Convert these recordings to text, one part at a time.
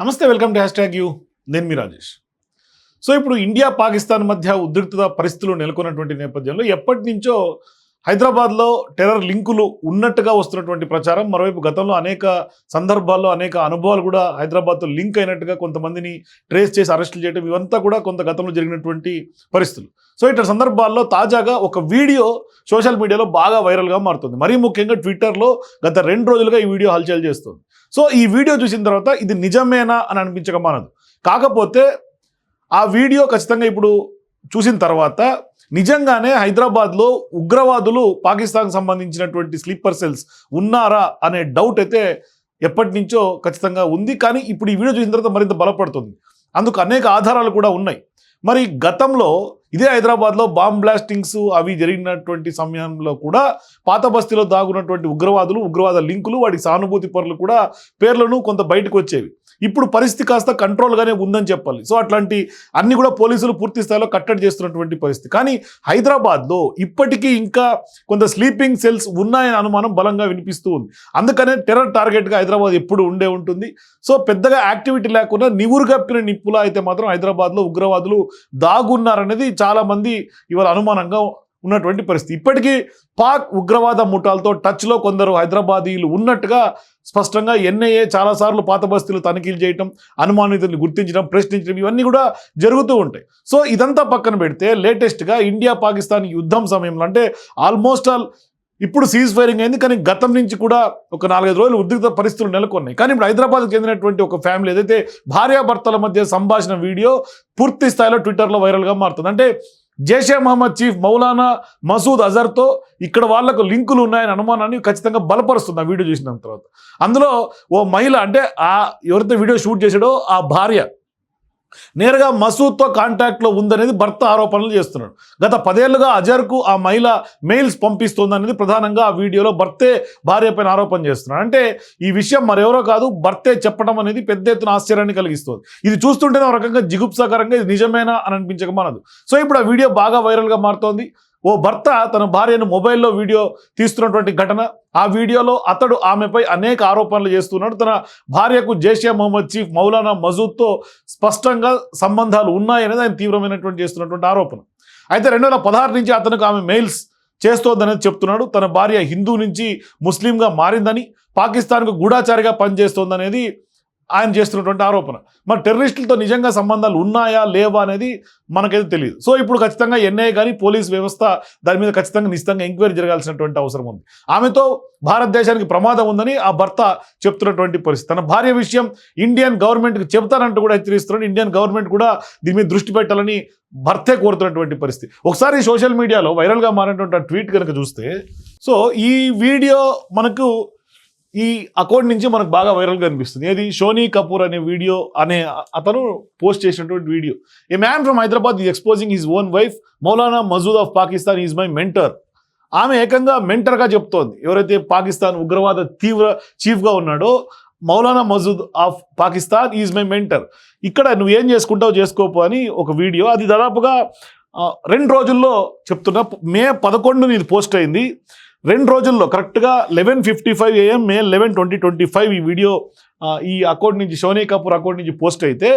నమస్తే welcome to hash tag you. నేను మీ రాజేష్. సో ఇప్పుడు ఇండియా పాకిస్తాన్ మధ్య ఉద్రిక్తత పరిస్థితులు నెలకొన్నటువంటి నేపథ్యంలో ఎప్పటి నుంచో హైదరాబాద్లో టెర్రర్ లింకులు ఉన్నట్టుగా వస్తున్నటువంటి ప్రచారం మరోవైపు గతంలో అనేక సందర్భాల్లో అనేక అనుభవాలు కూడా హైదరాబాద్తో లింక్ అయినట్టుగా కొంతమందిని ట్రేస్ చేసి అరెస్టులు చేయడం ఇవంతా కూడా కొంత గతంలో జరిగినటువంటి పరిస్థితులు. సో ఇట్లా సందర్భాల్లో తాజాగా ఒక వీడియో సోషల్ మీడియాలో బాగా వైరల్గా మారుతుంది. మరీ ముఖ్యంగా ట్విట్టర్లో గత రెండు రోజులుగా ఈ వీడియో హల్చల్ చేస్తుంది. సో ఈ వీడియో చూసిన తర్వాత ఇది నిజమేనా అని అనిపించక మానదు. కాకపోతే ఆ వీడియో ఖచ్చితంగా ఇప్పుడు చూసిన తర్వాత నిజంగానే హైదరాబాద్లో ఉగ్రవాదులు పాకిస్తాన్కి సంబంధించినటువంటి స్లీపర్ సెల్స్ ఉన్నారా అనే డౌట్ అయితే ఎప్పటి నుంచో ఖచ్చితంగా ఉంది. కానీ ఇప్పుడు ఈ వీడియో చూసిన తర్వాత మరింత బలపడుతుంది. అందుకు అనేక ఆధారాలు కూడా ఉన్నాయి. మరి గతంలో ఇదే హైదరాబాద్లో బాంబ్ బ్లాస్టింగ్స్ అవి జరిగినటువంటి సమయంలో కూడా పాత బస్తీలో దాగున్నటువంటి ఉగ్రవాదులు ఉగ్రవాద లింకులు వాటి సానుభూతి పరులు కూడా పేర్లను కొంత బయటకు వచ్చేవి. ఇప్పుడు పరిస్థితి కాస్త కంట్రోల్గానే ఉందని చెప్పాలి. సో అట్లాంటి అన్ని కూడా పోలీసులు పూర్తి స్థాయిలో కట్టడి చేస్తున్నటువంటి పరిస్థితి. కానీ హైదరాబాద్లో ఇప్పటికీ ఇంకా కొంత స్లీపింగ్ సెల్స్ ఉన్నాయని అనుమానం బలంగా వినిపిస్తూ ఉంది. అందుకనే టెర్రర్ టార్గెట్గా హైదరాబాద్ ఎప్పుడు ఉండే ఉంటుంది. సో పెద్దగా యాక్టివిటీ లేకుండా నివురు కప్పిన నిప్పులా అయితే మాత్రం హైదరాబాద్లో ఉగ్రవాదులు దాగున్నారనేది చాలామంది ఇవాళ అనుమానంగా ఉన్నటువంటి పరిస్థితి. ఇప్పటికీ పాక్ ఉగ్రవాద ముఠాలతో టచ్లో కొందరు హైదరాబాదీలు ఉన్నట్టుగా స్పష్టంగా ఎన్ఐఏ చాలాసార్లు పాత బస్తీలు తనిఖీలు చేయటం అనుమానితుల్ని గుర్తించడం ప్రశ్నించడం ఇవన్నీ కూడా జరుగుతూ ఉంటాయి. సో ఇదంతా పక్కన పెడితే లేటెస్ట్గా ఇండియా పాకిస్తాన్ యుద్ధం సమయంలో అంటే ఆల్మోస్ట్ ఆల్ ఇప్పుడు సీజ్ ఫైరింగ్ అయింది. కానీ గతం నుంచి కూడా ఒక నాలుగైదు రోజులు ఉద్రిక్త పరిస్థితులు నెలకొన్నాయి. కానీ ఇప్పుడు హైదరాబాద్కి చెందినటువంటి ఒక ఫ్యామిలీ ఏదైతే భార్యాభర్తల మధ్య సంభాషణ వీడియో పూర్తి స్థాయిలో ట్విట్టర్లో వైరల్గా మారుతుంది. అంటే జైషే మహమ్మద్ చీఫ్ మౌలానా మసూద్ అజర్తో ఇక్కడ వాళ్ళకు లింకులు ఉన్నాయని అనుమానాన్ని ఖచ్చితంగా బలపరుస్తుంది ఆ వీడియో చూసిన తర్వాత. అందులో ఓ మహిళ అంటే ఆ ఎవరైతే వీడియో షూట్ చేశాడో ఆ భార్య. నేరుగా మసూద్తో కాంటాక్ట్లో ఉందనేది భర్త ఆరోపణలు చేస్తున్నాడు. గత పదేళ్ళుగా అజర్కు ఆ మహిళ మెయిల్స్ పంపిస్తోందనేది ప్రధానంగా ఆ వీడియోలో భర్తే భార్య పైన ఆరోపణ చేస్తున్నాడు. అంటే ఈ విషయం మరెవరో కాదు భర్తే చెప్పడం అనేది పెద్ద ఎత్తున ఆశ్చర్యాన్ని కలిగిస్తుంది. ఇది చూస్తుంటేనే ఒక రకంగా జిగుప్సాకరంగా ఇది నిజమేనా అని అనిపించక మనదు. సో ఇప్పుడు ఆ వీడియో బాగా వైరల్గా మారుతోంది. ఓ భర్త తన భార్యను మొబైల్లో వీడియో తీస్తున్నటువంటి ఘటన. ఆ వీడియోలో అతడు ఆమెపై అనేక ఆరోపణలు చేస్తున్నాడు. తన భార్యకు జైషే మహమ్మద్ చీఫ్ మౌలానా మజూద్తో స్పష్టంగా సంబంధాలు ఉన్నాయనేది ఆయన తీవ్రమైనటువంటి చేస్తున్నటువంటి ఆరోపణ. అయితే రెండు వేల పదహారు నుంచి అతనికి ఆమె మెయిల్స్ చేస్తోందనేది చెప్తున్నాడు. తన భార్య హిందూ నుంచి ముస్లింగా మారిందని పాకిస్తాన్కు గూఢాచారిగా పనిచేస్తోందనేది ఆయన చేస్తున్నటువంటి ఆరోపణ. మరి టెర్రరిస్టులతో నిజంగా సంబంధాలు ఉన్నాయా లేవా అనేది మనకైతే తెలియదు సో ఇప్పుడు ఖచ్చితంగా ఎన్ఐఏ కానీ పోలీస్ వ్యవస్థ దాని మీద ఖచ్చితంగా నిశ్చితంగా ఎంక్వైరీ జరగాల్సినటువంటి అవసరం ఉంది. ఆమెతో భారతదేశానికి ప్రమాదం ఉందని ఆ భర్త చెప్తున్నటువంటి పరిస్థితి. తన భార్య విషయం ఇండియన్ గవర్నమెంట్కి చెప్తానంటూ కూడా హెచ్చరిస్తున్నాడు. ఇండియన్ గవర్నమెంట్ కూడా దీని మీద దృష్టి పెట్టాలని భర్తే కోరుతున్నటువంటి పరిస్థితి. ఒకసారి సోషల్ మీడియాలో వైరల్గా మారినటువంటి ట్వీట్ కనుక చూస్తే సో ఈ వీడియో మనకు ఈ అకౌంట్ నుంచి మనకు బాగా వైరల్గా అనిపిస్తుంది ఏది? షోనీ కపూర్ అనే వీడియో అనే అతను పోస్ట్ చేసినటువంటి video. A man from Hyderabad is exposing his own wife Maulana Masood of Pakistan is my mentor ఆమె ఏకంగా మెంటర్గా చెప్తోంది. ఎవరైతే పాకిస్తాన్ ఉగ్రవాద తీవ్ర చీఫ్గా ఉన్నాడో Maulana Masood of Pakistan is my mentor ఇక్కడ నువ్వు ఏం చేసుకుంటావు చేసుకోపో అని ఒక వీడియో. అది దాదాపుగా రెండు రోజుల్లో చెప్తున్నా. మే పదకొండుని ఇది పోస్ట్ అయింది. రెండు రోజుల్లో కరెక్ట్గా eleven fifty five AM May eleven twenty twenty five ఈ వీడియో ఈ అకౌంట్ నుంచి షోనీ కపూర్ అకౌంట్ నుంచి పోస్ట్ అయితే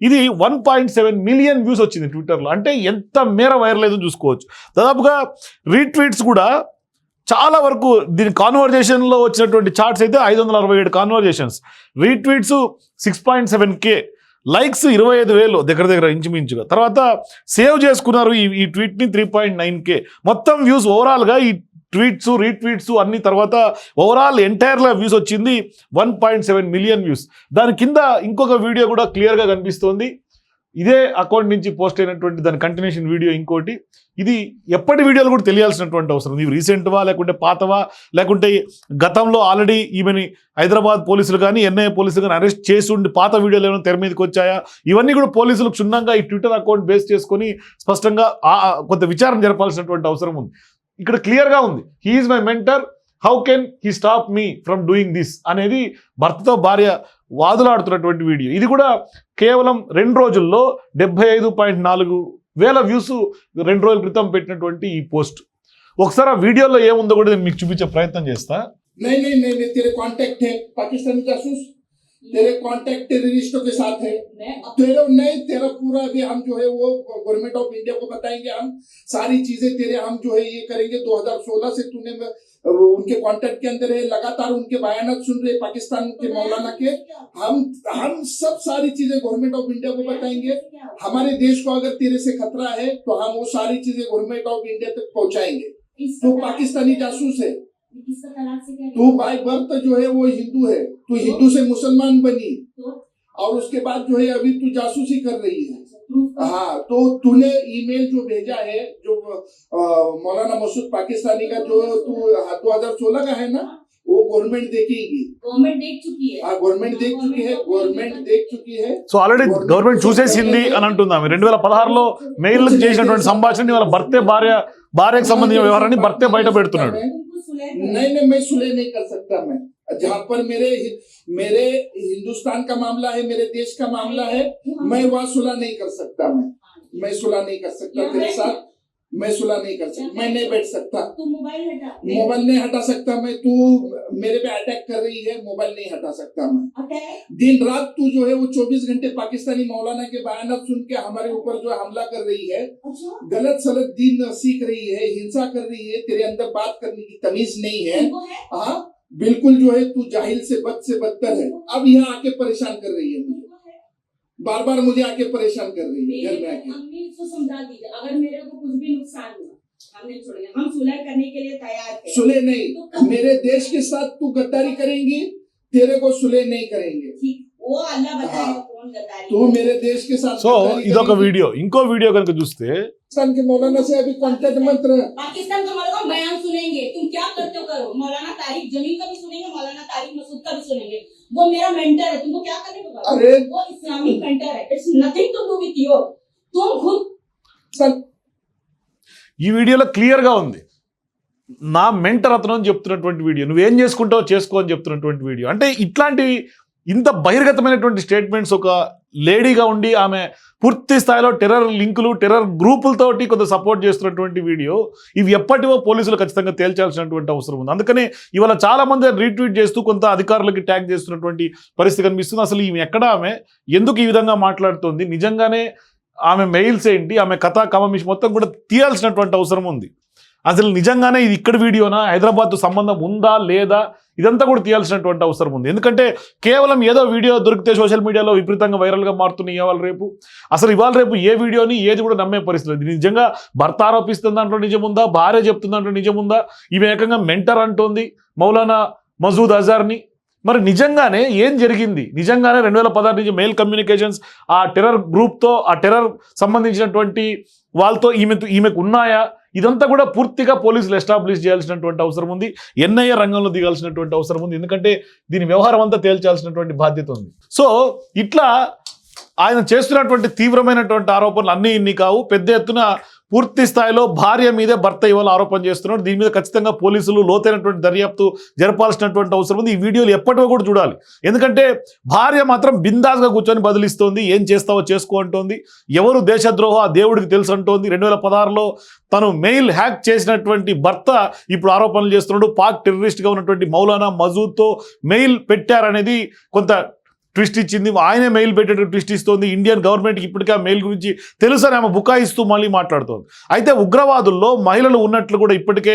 ఇది one point seven million views వచ్చింది ట్విట్టర్లో అంటే ఎంత మేర వైరల్ అయిందో చూసుకోవచ్చు. దాదాపుగా రీట్వీట్స్ కూడా చాలా వరకు దీని కాన్వర్జేషన్లో వచ్చినటువంటి చార్ట్స్ అయితే ఐదు వందల అరవై ఏడు conversations retweets six point seven K likes ఇరవై ఐదు వేలు దగ్గర దగ్గర ఇంచుమించుగా. తర్వాత సేవ్ చేసుకున్నారు ఈ ఈ ట్వీట్ని త్రీ పాయింట్ నైన్ కే మొత్తం వ్యూస్ ఓవరాల్గా ఈ ట్వీట్స్ రీట్వీట్స్ అన్ని తర్వాత ఓవరాల్ ఎంటైర్లో వ్యూస్ వచ్చింది one point seven million views దాని కింద ఇంకొక వీడియో కూడా క్లియర్గా కనిపిస్తోంది. ఇదే అకౌంట్ నుంచి పోస్ట్ అయినటువంటి దాని కంటిన్యూషన్ వీడియో ఇంకోటి. ఇది ఎప్పటి వీడియోలు కూడా తెలియాల్సినటువంటి అవసరం. ఇవి రీసెంట్వా లేకుంటే పాతవా లేకుంటే గతంలో ఆల్రెడీ ఈమెని హైదరాబాద్ పోలీసులు కానీ ఎన్ఐఏ పోలీసులు కానీ అరెస్ట్ చేసి ఉండి పాత వీడియోలు ఏమైనా తెర మీదకి వచ్చాయా? ఇవన్నీ కూడా పోలీసులు క్షుణ్ణంగా ఈ ట్విట్టర్ అకౌంట్ బేస్ చేసుకొని స్పష్టంగా కొంత విచారణ జరపాల్సినటువంటి అవసరం ఉంది. ఇక్కడ క్లియర్గా ఉంది he is my mentor how can he stop me from doing this అనేది భర్తతో భార్య వాదులాడుతున్నటువంటి వీడియో ఇది కూడా కేవలం రెండు రోజుల్లో డెబ్బై ఐదు పాయింట్ నాలుగు వేల వ్యూస్ రెండు రోజుల క్రితం పెట్టినటువంటి ఈ పోస్ట్ ఒకసారి ఆ వీడియోలో ఏముందో కూడా నేను మీకు చూపించే ప్రయత్నం చేస్తా नहीं नहीं नहीं नहीं तेरे कांटेक्ट है पाकिस्तानी जासूस तेरे कांटेक्ट टेररिस्टों के साथ है। तेरे नहीं तेरा पूरा भी हम जो है वो गवर्नमेंट ऑफ़ इंडिया को बताएँगे। हम सारी चीज़ें तेरे हम जो है ये करेंगे। 2016 से तूने उनके कांटेक्ट के अंदर है। लगातार उनके बयान सुन रहे पाकिस्तान के मौलाना के। हम हम सब सारी चीज़ें गवर्नमेंट ऑफ़ इंडिया को बताएँगे। हमारे देश को अगर तेरे से खतरा है तो हम वो सारी चीज़ें गवर्नमेंट ऑफ़ इंडिया तक पहुंचाएँगे। तो पाकिस्तानी जासूस है। किसका तलाक से क्या तू बाय बर्थ जो है वो हिंदू है तू हिंदू से मुसलमान बनी तो और उसके बाद जो है अभी तू जासूसी कर रही है अच्छा, proof का- हाँ तो तूने ईमेल जो भेजा है जो अ, मौलाना मसूद पाकिस्तानी का जो तू दो हजार सोलह का है ना वो गवर्नमेंट देखेगी गवर्नमेंट देख चुकी है हाँ गवर्नमेंट देख चुकी है गवर्नमेंट देख चुकी है సో ఆల్రెడీ గవర్నమెంట్ చూసేసింది అని అంటుంది ఆమె రెండు వేల పదహారులో మెయిల్కి చేసినటువంటి సంభాషణ వాళ్ళ భర్తే భార్య భార్యకు సంబంధించిన వ్యవహారాన్ని భర్తే బయట పెడుతున్నాడు तुमको सुलह कर- नहीं नहीं मैं सुलह नहीं कर सकता मैं जहाँ पर मेरे मेरे हिंदुस्तान का मामला है मेरे देश का मामला है मैं वहाँ सुलह नहीं कर सकता मैं मैं सुलह नहीं कर सकता तेरे साथ मैं सुलह नहीं कर सकता मैं नहीं बैठ सकता। तू मोबाइल हटा। मोबाइल नहीं हटा सकता मैं तू मेरे पे अटैक कर रही है मोबाइल नहीं हटा सकता मैं। दिन रात तू जो है वो 24 घंटे पाकिस्तानी मौलाना के बयान सुन के हमारे ऊपर जो हमला कर रही है अच्छा। गलत सलत दिन सीख रही है हिंसा कर रही है तेरे अंदर बात करने की तमीज नहीं है। हाँ? बिल्कुल जो है तू जाहिल से बद से बदतर है? अब यहाँ आके परेशान कर रही है मुझे। बार बार मुझे आके परेशान कर रही है घर में आके हमने इसको समझा दीजिए अगर मेरे को कुछ भी नुकसान हुआ हम नहीं हम सुलह करने के लिए तैयार थे। सुलह नहीं। तो मेरे देश के साथ तू गद्दारी करेंगी तेरे को सुलह नहीं करेंगे। ठीक वो अल्लाह बताएगा। हाँ। कौन गद्दारी तू मेरे देश के साथ సో गद्दारी ఇదొక करेंगी। వీడియో ఇంకో వీడియో కనుక చూస్తే पाकिस्तान के मौलाना से अभी कांटेक्ट मत रह पाकिस्तान का मौलाना बयान सुनेंगे तुम क्या करते हो करो मौलाना तारिक जमीन का भी सुनेंगे मौलाना तारिक मसूद का भी सुनेंगे वो मेरा मेंटर है तुमको क्या करने को करो अरे वो इस्लामिक मेंटर है it's nothing to do with you तुम खुद सन- ఈ వీడియోలో క్లియర్గా ఉంది నా మెంటర్ అతను అని చెప్తున్నటువంటి వీడియో నువ్వేం చేసుకుంటావో చేసుకో అని చెప్తున్నటువంటి వీడియో అంటే ఇట్లాంటి ఇంత బహిర్గతమైనటువంటి స్టేట్మెంట్స్ ఒక లేడీగా ఉండి ఆమె పూర్తి స్థాయిలో టెర్రర్ లింకులు టెర్రర్ గ్రూపులతోటి కొంత సపోర్ట్ చేస్తున్నటువంటి వీడియో ఇవి ఎప్పటివో పోలీసులు ఖచ్చితంగా తేల్చాల్సినటువంటి అవసరం ఉంది. అందుకనే ఇవాళ చాలామంది రీట్వీట్ చేస్తూ కొంత అధికారులకి ట్యాగ్ చేస్తున్నటువంటి పరిస్థితి కనిపిస్తుంది. అసలు ఈమె ఎక్కడ ఆమె? ఎందుకు ఈ విధంగా మాట్లాడుతుంది? నిజంగానే ఆమె మెయిల్స్ ఏంటి? ఆమె కథా కమమిష్ మొత్తం కూడా తీయాల్సినటువంటి అవసరం ఉంది. అసలు నిజంగానే ఇది ఇక్కడ వీడియోనా? హైదరాబాద్తో సంబంధం ఉందా? లేదా? ఇదంతా కూడా తీయాల్సినటువంటి అవసరం ఉంది. ఎందుకంటే కేవలం ఏదో వీడియో దొరికితే సోషల్ మీడియాలో విపరీతంగా వైరల్గా మారుతున్నాయి ఇవాళ రేపు. అసలు ఇవాళ రేపు ఏ వీడియోని ఏది కూడా నమ్మే పరిస్థితి లేదు. ఇది నిజంగా భర్త ఆరోపిస్తున్న దాంట్లో నిజముందా? భార్య చెప్తున్న దాంట్లో నిజముందా? ఈమె ఏకంగా మెంటర్ అంటోంది మౌలానా మజూద్ అజార్ని. మరి నిజంగానే ఏం జరిగింది? నిజంగానే రెండు వేల పదహారు నుంచి మెయిల్ కమ్యూనికేషన్స్ ఆ టెర్రర్ గ్రూప్తో ఆ టెర్రర్ సంబంధించినటువంటి వాళ్ళతో ఈమె ఈమెకు ఉన్నాయా? ఇదంతా కూడా పూర్తిగా పోలీసులు ఎస్టాబ్లిష్ చేయాల్సినటువంటి అవసరం ఉంది. ఎన్ఐఏ రంగంలో దిగాల్సినటువంటి అవసరం ఉంది. ఎందుకంటే దీని వ్యవహారం అంతా తేల్చాల్సినటువంటి బాధ్యత ఉంది. సో ఇట్లా ఆయన చేస్తున్నటువంటి తీవ్రమైనటువంటి ఆరోపణలు అన్నీ ఇన్ని కావు. పెద్ద ఎత్తున పూర్తి స్థాయిలో భార్య మీదే భర్త ఇవాళ ఆరోపణ చేస్తున్నాడు. దీని మీద ఖచ్చితంగా పోలీసులు లోతైనటువంటి దర్యాప్తు జరపాల్సినటువంటి అవసరం ఉంది. ఈ వీడియోలు ఎప్పటివో కూడా చూడాలి. ఎందుకంటే భార్య మాత్రం బిందాస్గా కూర్చొని బదిలిస్తోంది. ఏం చేస్తావో చేసుకో అంటోంది. ఎవరు దేశద్రోహ ఆ దేవుడికి తెలుసు అంటోంది. రెండు వేల పదహారులో తను మెయిల్ హ్యాక్ చేసినటువంటి భర్త ఇప్పుడు ఆరోపణలు చేస్తున్నాడు. పాక్ టెర్రరిస్ట్గా ఉన్నటువంటి మౌలానా మజూద్తో మెయిల్ పెట్టారనేది కొంత ట్విస్ట్ ఇచ్చింది ఆయనే మెయిల్ పెట్టేటట్టు ట్విస్ట్ ఇస్తోంది. ఇండియన్ గవర్నమెంట్కి ఇప్పటికే ఆ మెయిల్ గురించి తెలుసని ఆమె బుకాయిస్తూ మళ్ళీ మాట్లాడుతోంది. అయితే ఉగ్రవాదుల్లో మహిళలు ఉన్నట్లు కూడా ఇప్పటికే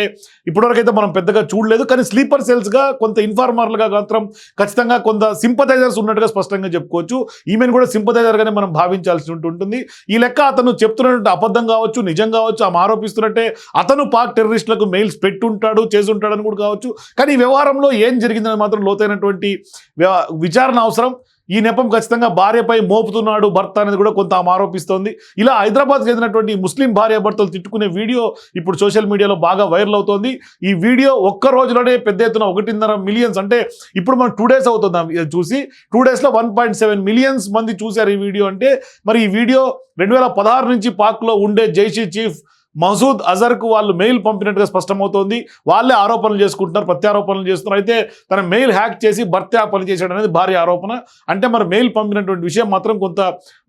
ఇప్పటివరకైతే మనం పెద్దగా చూడలేదు. కానీ స్లీపర్ సెల్స్గా కొంత ఇన్ఫార్మర్లుగా మాత్రం ఖచ్చితంగా కొంత సింపథైజర్స్ ఉన్నట్టుగా స్పష్టంగా చెప్పుకోవచ్చు. ఈమెను కూడా సింపథైజర్గానే మనం భావించాల్సి ఉంటుంది ఈ లెక్క అతను చెప్తున్నట్టు అబద్ధం కావచ్చు నిజం కావచ్చు ఆమె ఆరోపిస్తున్నట్టే అతను పాక్ టెర్రరిస్టులకు మెయిల్స్ పెట్టుంటాడు చేసుంటాడని కూడా కావచ్చు. కానీ ఈ వ్యవహారంలో ఏం జరిగిందని మాత్రం లోతైనటువంటి విచారణ అవసరం. ఈ నెపం ఖచ్చితంగా భార్యపై మోపుతున్నాడు భర్త అనేది కూడా కొంత ఆమె ఆరోపిస్తోంది. ఇలా హైదరాబాద్ చెందినటువంటి ముస్లిం భార్య భర్తలు తిట్టుకునే వీడియో ఇప్పుడు సోషల్ మీడియాలో బాగా వైరల్ అవుతోంది. ఈ వీడియో ఒక్క రోజులోనే పెద్ద ఎత్తున ఒకటిన్నర మిలియన్స్ అంటే ఇప్పుడు మనం టూ డేస్ అవుతుంది చూసి. టూ డేస్లో వన్ పాయింట్ సెవెన్ మిలియన్స్ మంది చూశారు ఈ వీడియో అంటే మరి ఈ వీడియో రెండు వేల పదహారు నుంచి పాక్లో ఉండే జైషీ చీఫ్ మసూద్ అజర్కు వాళ్ళు మెయిల్ పంపినట్టుగా స్పష్టమవుతోంది. వాళ్ళే ఆరోపణలు చేసుకుంటున్నారు ప్రత్యారోపణలు చేస్తున్నారు. అయితే తన మెయిల్ హ్యాక్ చేసి భర్త పని చేశాడు అనేది భారీ ఆరోపణ. అంటే మరి మెయిల్ పంపినటువంటి విషయం మాత్రం కొంత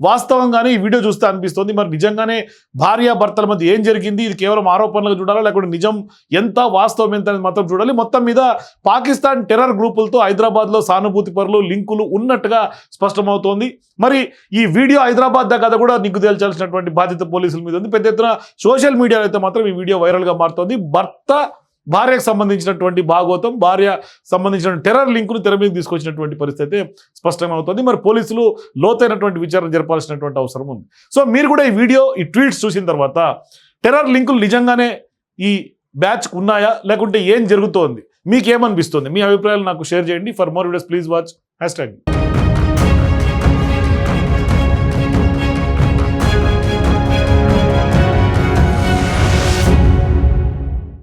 వాస్తవంగానే ఈ వీడియో చూస్తే అనిపిస్తుంది. మరి నిజంగానే భార్య భర్తల మధ్య ఏం జరిగింది? ఇది కేవలం ఆరోపణలుగా చూడాలా? లేకుంటే నిజం ఎంత? వాస్తవం ఎంత? అనేది మాత్రం చూడాలి. మొత్తం మీద పాకిస్తాన్ టెర్రర్ గ్రూపులతో హైదరాబాద్లో సానుభూతి పరులు లింకులు ఉన్నట్టుగా స్పష్టమవుతోంది. మరి ఈ వీడియో హైదరాబాద్ దాకా కూడా నిగ్గు తేల్చాల్సినటువంటి బాధ్యత పోలీసుల మీద ఉంది. పెద్ద ఎత్తున సోషల్ మీడియాలో అయితే మాత్రం ఈ వీడియో వైరల్గా మారుతోంది. భర్త భార్యకు సంబంధించినటువంటి భాగోతం భార్య సంబంధించిన టెర్రర్ లింకును తెర మీద తీసుకొచ్చినటువంటి పరిస్థితి అయితే స్పష్టమవుతుంది. మరి పోలీసులు లోతైనటువంటి విచారణ జరపాల్సినటువంటి అవసరం ఉంది. సో మీరు కూడా ఈ వీడియో ఈ ట్వీట్స్ చూసిన తర్వాత టెర్రర్ లింకులు నిజంగానే ఈ బ్యాచ్ ఉన్నాయా? లేకుంటే ఏం జరుగుతోంది? మీకేమనిపిస్తుంది? మీ అభిప్రాయాలు నాకు షేర్ చేయండి. For more videos please watch. Hash tag.